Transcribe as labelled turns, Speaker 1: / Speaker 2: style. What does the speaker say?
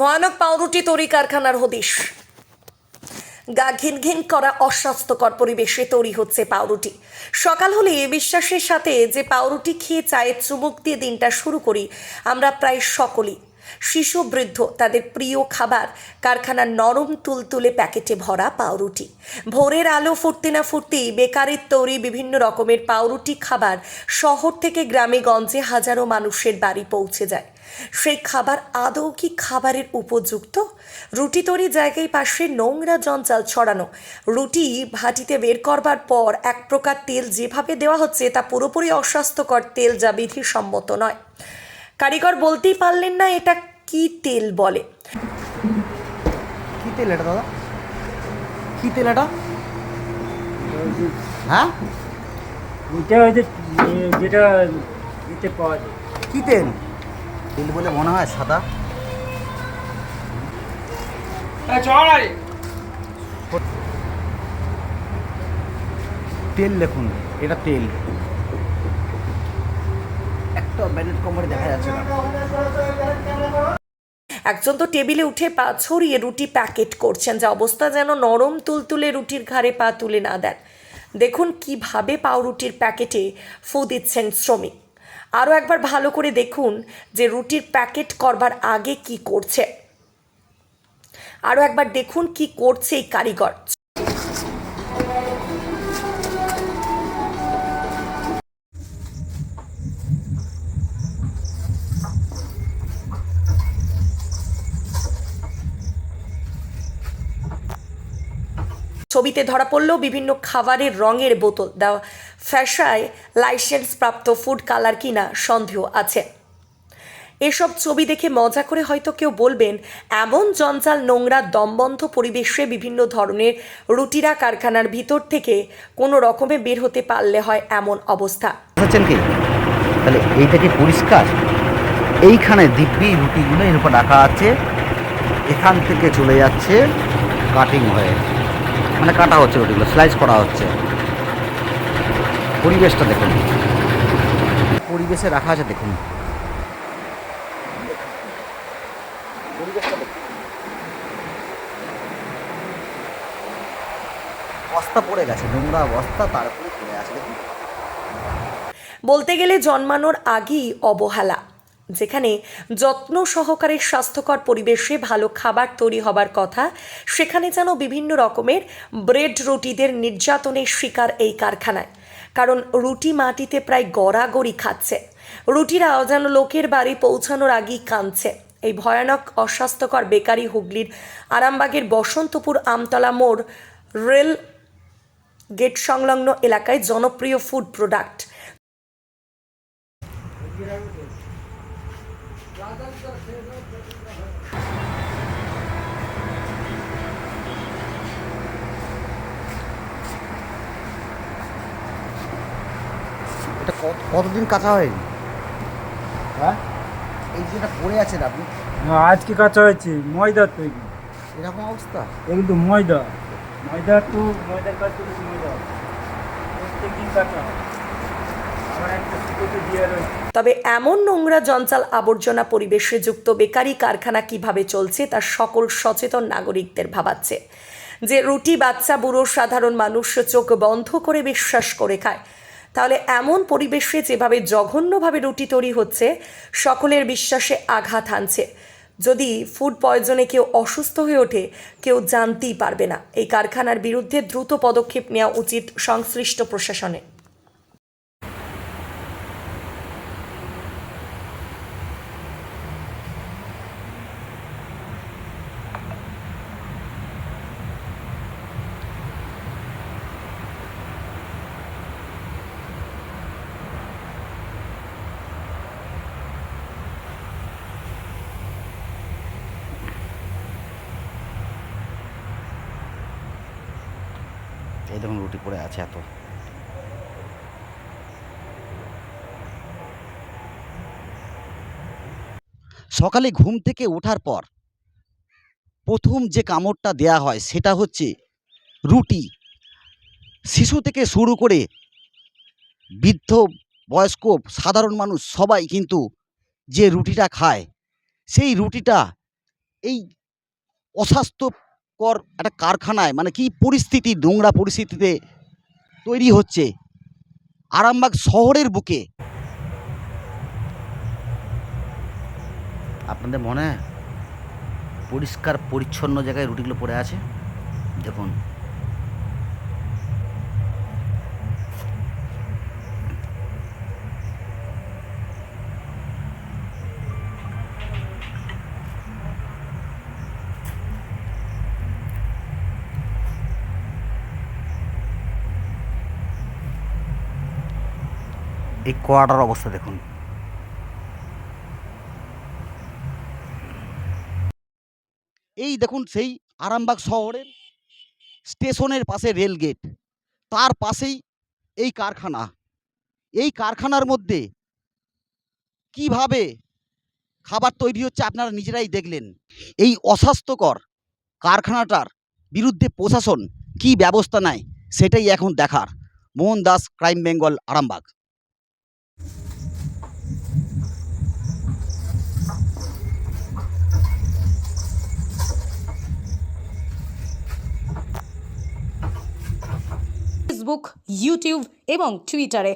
Speaker 1: ভয়ানক পাউরুটি তৈরি কারখানার হদিশ। গা ঘিন ঘিন করা অস্বাস্থ্যকর পরিবেশে তৈরি হচ্ছে পাউরুটি। সকাল হলে বিশ্বাসের সাথে যে পাউরুটি খেয়ে চায়ের চুমুক দিয়ে দিনটা শুরু করি আমরা প্রায় সকলেই। শিশু বৃদ্ধ তাদের প্রিয় খাবার, কারখানার নরম তুলতুলে প্যাকেটে ভরা পাউরুটি। ভোরের আলো ফুটতে না ফুটতেই বেকারের তৈরি বিভিন্ন রকমের পাউরুটি খাবার শহর থেকে গ্রামে গঞ্জে হাজারো মানুষের বাড়ি পৌঁছে যায়। সেই খাবার আদৌ কি খাবারের উপযুক্ত? রুটি তৈরি জায়গায় পাশে নোংরা জঞ্জাল ছড়ানো, রুটি ভাটিতে বের করবার পর এক প্রকার তেল যেভাবে দেওয়া হচ্ছে তা পুরোপুরি অস্বাস্থ্যকর তেল যা বিধিসম্মত নয়। কারিগর বলতেই পারলেন না এটা কি তেল বলে।
Speaker 2: কি তেল এটা দাদা? কি তেল এটা? হ্যাঁ?
Speaker 3: এটা হচ্ছে যেটা এতে পাওয়া যায়।
Speaker 2: কি তেল? তেল বলে মনে হয় সাদা। তেল দেখুন এটা তেল। কোম্পানি দেখা যাচ্ছে
Speaker 1: একজন তো টেবিলে উঠে পা ছড়িয়ে রুটি প্যাকেট করছেন, যা অবস্থা যেন নরম তুলতুলে রুটির ঘাড়ে পা তুলে না দেন। দেখুন কীভাবে পাউরুটির প্যাকেটে ফু দিচ্ছেন শ্রমিক। আরও একবার ভালো করে দেখুন যে রুটির প্যাকেট করবার আগে কি করছে। আরও একবার দেখুন কি করছে এই কারিগর। ছবিতে ধরা পড়ল বিভিন্ন খাবারের রঙের বোতল। দেওয়া ফ্যাশায় লাইসেন্স প্রাপ্ত ফুড কালার কিনা সন্দেহ আছে। এসব ছবি দেখে মজা করে হয়তো কেউ বলবেন, এমন জঞ্জাল নোংরা, দমবন্ধ পরিবেশে বিভিন্ন ধরনের রুটিরা কারখানার ভিতর থেকে কোনো রকমে বের হতে পারলে হয় এমন অবস্থা।
Speaker 2: তাহলে এইটা কি পরিষ্কার? এইখানে দিব্যি রুটিগুলো এর উপর রাখা আছে, এখান থেকে চলে যাচ্ছে কাটিং হয়ে। মানে কাটা হচ্ছে রুটিগুলো স্লাইস করা হচ্ছে। পরিবেশটা দেখুন। পরিবেশে রাখা আছে, দেখুন। গেছে, নোংরা বস্তা তার উপরে পড়ে আছে, দেখুন।
Speaker 1: বলতে গেলে জন্মানোর আগেই অবহেলা। যেখানে যত্ন সহকারে স্বাস্থ্যকর পরিবেশে ভালো খাবার তৈরি হবার কথা, সেখানে যেন বিভিন্ন রকমের ব্রেড রুটিদের নির্যাতনের শিকার এই কারখানায়। কারণ রুটি মাটিতে প্রায় গড়াগড়ি খাচ্ছে। রুটিরা অজান লোকের বাড়ি পৌঁছানোর আগেই কাঁদছে। এই ভয়ানক, অস্বাস্থ্যকর বেকারি হুগলির আরামবাগের বসন্তপুর আমতলা মোড় রেল গেট সংলগ্ন এলাকায় জনপ্রিয় ফুড প্রোডাক্ট।
Speaker 2: এটা কত কতদিন কাঁচা হয়নি?
Speaker 3: হ্যাঁ?
Speaker 2: এই যেটা পড়ে আছেন আপনি?
Speaker 3: না, আজকে কাঁচা হয়েছে ময়দা তৈরি
Speaker 2: এরকম অবস্থা?
Speaker 3: এগুলো ময়দা। ময়দা তো ময়দার কাজ করেছি ময়দা। প্রত্যেক দিন কাঁচা হয়। একটা দিয়ে রয়েছে।
Speaker 1: তবে এমন নোংরা জঞ্জাল আবর্জনা পরিবেশে যুক্ত বেকারি কারখানা কীভাবে চলছে তা সকল সচেতন নাগরিকদের ভাবাচ্ছে। যে রুটি বাচ্চা বুড়ো সাধারণ মানুষ চোখ বন্ধ করে বিশ্বাস করে খায়, তাহলে এমন পরিবেশে যেভাবে জঘন্যভাবে রুটি তৈরি হচ্ছে, সকলের বিশ্বাসে আঘাত হানছে। যদি ফুড পয়জনে কেউ অসুস্থ হয়ে ওঠে, কেউ জানতেই পারবে না। এই কারখানার বিরুদ্ধে দ্রুত পদক্ষেপ নেওয়া উচিত সংশ্লিষ্ট প্রশাসনের।
Speaker 2: এই দেখুন, রুটি পড়ে আছে এত। সকালে ঘুম থেকে ওঠার পর প্রথম যে কামড়টা দেয়া হয়, সেটা হচ্ছে রুটি। শিশু থেকে শুরু করে বৃদ্ধ, বয়স্ক, সাধারণ মানুষ সবাই কিন্তু যে রুটিটা খায়, সেই রুটিটা এই অস্বাস্থ্যকর একটা কারখানায় মানে কি পরিস্থিতি, নোংরা পরিস্থিতিতে তৈরি হচ্ছে? আরামবাগ শহরের বুকে। আপনাদের মনে পরিষ্কার, পরিচ্ছন্ন জায়গায় রুটিগুলো পড়ে আছে? দেখুন। এই কোয়াটার অবস্থা দেখুন। এই দেখুন সেই আরামবাগ শহরের স্টেশনের পাশে রেল গেট। তার পাশেই এই কারখানা। এই কারখানার মধ্যে কীভাবে খাবার তৈরি হচ্ছে আপনারা নিজেরাই দেখলেন। এই অস্বাস্থ্যকর কারখানাটার বিরুদ্ধে প্রশাসন কি ব্যবস্থা নেয়, সেটাই এখন দেখার। Mohan Das crime Bengal, Arambagh.
Speaker 4: Facebook YouTube এবং টুইটারে।